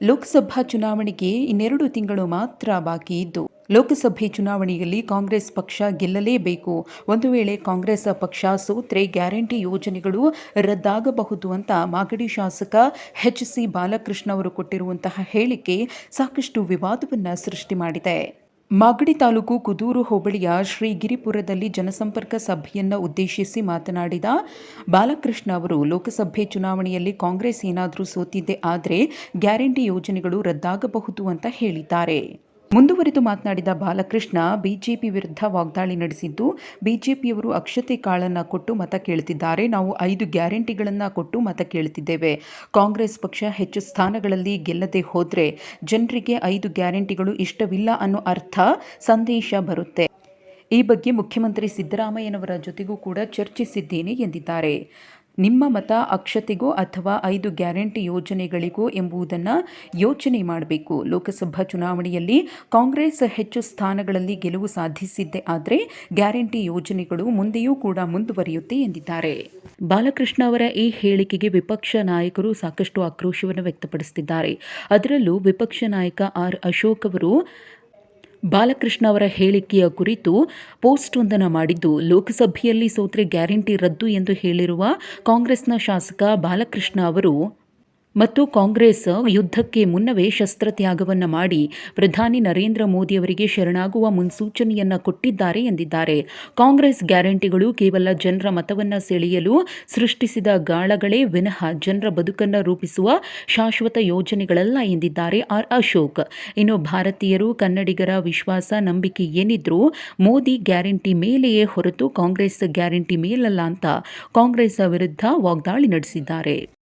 ಲೋಕಸಭಾ ಚುನಾವಣೆಗೆ ಇನ್ನೆರಡು ತಿಂಗಳು ಮಾತ್ರ ಬಾಕಿ ಇದ್ದು, ಲೋಕಸಭೆ ಚುನಾವಣೆಯಲ್ಲಿ ಕಾಂಗ್ರೆಸ್ ಪಕ್ಷ ಗೆಲ್ಲಲೇಬೇಕು. ಒಂದು ವೇಳೆ ಕಾಂಗ್ರೆಸ್ ಪಕ್ಷ ಸೋತ್ರೆ ಗ್ಯಾರಂಟಿ ಯೋಜನೆಗಳು ರದ್ದಾಗಬಹುದು ಅಂತ ಮಾಗಡಿ ಶಾಸಕ ಎಚ್ ಸಿ ಬಾಲಕೃಷ್ಣ ಅವರು ಕೊಟ್ಟಿರುವಂತಹ ಹೇಳಿಕೆ ಸಾಕಷ್ಟು ವಿವಾದವನ್ನು ಸೃಷ್ಟಿ ಮಾಡಿದೆ. ಮಾಗಡಿ ತಾಲೂಕು ಕುದೂರು ಹೋಬಳಿಯ ಶ್ರೀಗಿರಿಪುರದಲ್ಲಿ ಜನಸಂಪರ್ಕ ಸಭೆಯನ್ನು ಉದ್ದೇಶಿಸಿ ಮಾತನಾಡಿದ ಬಾಲಕೃಷ್ಣ ಅವರು, ಲೋಕಸಭೆ ಚುನಾವಣೆಯಲ್ಲಿ ಕಾಂಗ್ರೆಸ್ ಏನಾದರೂ ಸೋತಿದ್ದೆ ಆದರೆ ಗ್ಯಾರಂಟಿ ಯೋಜನೆಗಳು ರದ್ದಾಗಬಹುದು ಅಂತ ಹೇಳಿದ್ದಾರೆ. ಮುಂದುವರೆದು ಮಾತನಾಡಿದ ಬಾಲಕೃಷ್ಣ, ಬಿಜೆಪಿ ವಿರುದ್ಧ ವಾಗ್ದಾಳಿ ನಡೆಸಿದ್ದು, ಬಿಜೆಪಿಯವರು ಅಕ್ಷತೆ ಕಾಳನ್ನು ಕೊಟ್ಟು ಮತ ಕೇಳುತ್ತಿದ್ದಾರೆ. ನಾವು ಐದು ಗ್ಯಾರಂಟಿಗಳನ್ನು ಕೊಟ್ಟು ಮತ ಕೇಳುತ್ತಿದ್ದೇವೆ. ಕಾಂಗ್ರೆಸ್ ಪಕ್ಷ ಹೆಚ್ಚು ಸ್ಥಾನಗಳಲ್ಲಿ ಗೆಲ್ಲದೆ ಹೋದರೆ ಜನರಿಗೆ ಐದು ಗ್ಯಾರಂಟಿಗಳು ಇಷ್ಟವಿಲ್ಲ ಅನ್ನೋ ಅರ್ಥ ಸಂದೇಶ ಬರುತ್ತೆ. ಈ ಬಗ್ಗೆ ಮುಖ್ಯಮಂತ್ರಿ ಸಿದ್ದರಾಮಯ್ಯನವರ ಜೊತೆಗೂ ಕೂಡ ಚರ್ಚಿಸಿದ್ದೇನೆ ಎಂದಿದ್ದಾರೆ. ನಿಮ್ಮ ಮತ ಅಕ್ಷತೆಗೋ ಅಥವಾ ಐದು ಗ್ಯಾರಂಟಿ ಯೋಜನೆಗಳಿಗೋ ಎಂಬುದನ್ನು ಯೋಚನೆ ಮಾಡಬೇಕು. ಲೋಕಸಭಾ ಚುನಾವಣೆಯಲ್ಲಿ ಕಾಂಗ್ರೆಸ್ ಹೆಚ್ಚು ಸ್ಥಾನಗಳಲ್ಲಿ ಗೆಲುವು ಸಾಧಿಸಿದ್ದೆ ಆದರೆ ಗ್ಯಾರಂಟಿ ಯೋಜನೆಗಳು ಮುಂದೆಯೂ ಕೂಡ ಮುಂದುವರಿಯುತ್ತೆ ಎಂದಿದ್ದಾರೆ. ಬಾಲಕೃಷ್ಣ ಅವರ ಈ ಹೇಳಿಕೆಗೆ ವಿಪಕ್ಷ ನಾಯಕರು ಸಾಕಷ್ಟು ಆಕ್ರೋಶವನ್ನು ವ್ಯಕ್ತಪಡಿಸುತ್ತಿದ್ದಾರೆ ಅದರಲ್ಲೂ ವಿಪಕ್ಷ ನಾಯಕ ಆರ್ ಅಶೋಕ್ ಅವರು ಬಾಲಕೃಷ್ಣ ಅವರ ಹೇಳಿಕೆಯ ಕುರಿತು ಪೋಸ್ಟ್ ಒಂದನ್ನು ಮಾಡಿದ್ದು, ಲೋಕಸಭೆಯಲ್ಲಿ ಸೋತ್ರೆ ಗ್ಯಾರಂಟಿ ರದ್ದು ಎಂದು ಹೇಳಿರುವ ಕಾಂಗ್ರೆಸ್ನ ಶಾಸಕ ಬಾಲಕೃಷ್ಣ ಅವರು ಮತ್ತು ಕಾಂಗ್ರೆಸ್ ಯುದ್ಧಕ್ಕೆ ಮುನ್ನವೇ ಶಸ್ತ್ರತ್ಯಾಗವನ್ನು ಮಾಡಿ ಪ್ರಧಾನಿ ನರೇಂದ್ರ ಮೋದಿಯವರಿಗೆ ಶರಣಾಗುವ ಮುನ್ಸೂಚನೆಯನ್ನು ಕೊಟ್ಟಿದ್ದಾರೆ ಎಂದಿದ್ದಾರೆ. ಕಾಂಗ್ರೆಸ್ ಗ್ಯಾರಂಟಿಗಳು ಕೇವಲ ಜನರ ಮತವನ್ನು ಸೆಳೆಯಲು ಸೃಷ್ಟಿಸಿದ ಗಾಳಗಳೇ ವಿನಃ ಜನರ ಬದುಕನ್ನು ರೂಪಿಸುವ ಶಾಶ್ವತ ಯೋಜನೆಗಳಲ್ಲ ಎಂದಿದ್ದಾರೆ ಆರ್ ಅಶೋಕ್. ಇನ್ನು ಭಾರತೀಯರು ಕನ್ನಡಿಗರ ವಿಶ್ವಾಸ, ನಂಬಿಕೆ ಏನಿದ್ರೂ ಮೋದಿ ಗ್ಯಾರಂಟಿ ಮೇಲೆಯೇ ಹೊರತು ಕಾಂಗ್ರೆಸ್ ಗ್ಯಾರಂಟಿ ಮೇಲಲ್ಲ ಅಂತ ಕಾಂಗ್ರೆಸ್ ವಿರುದ್ಧ ವಾಗ್ದಾಳಿ ನಡೆಸಿದ್ದಾರೆ.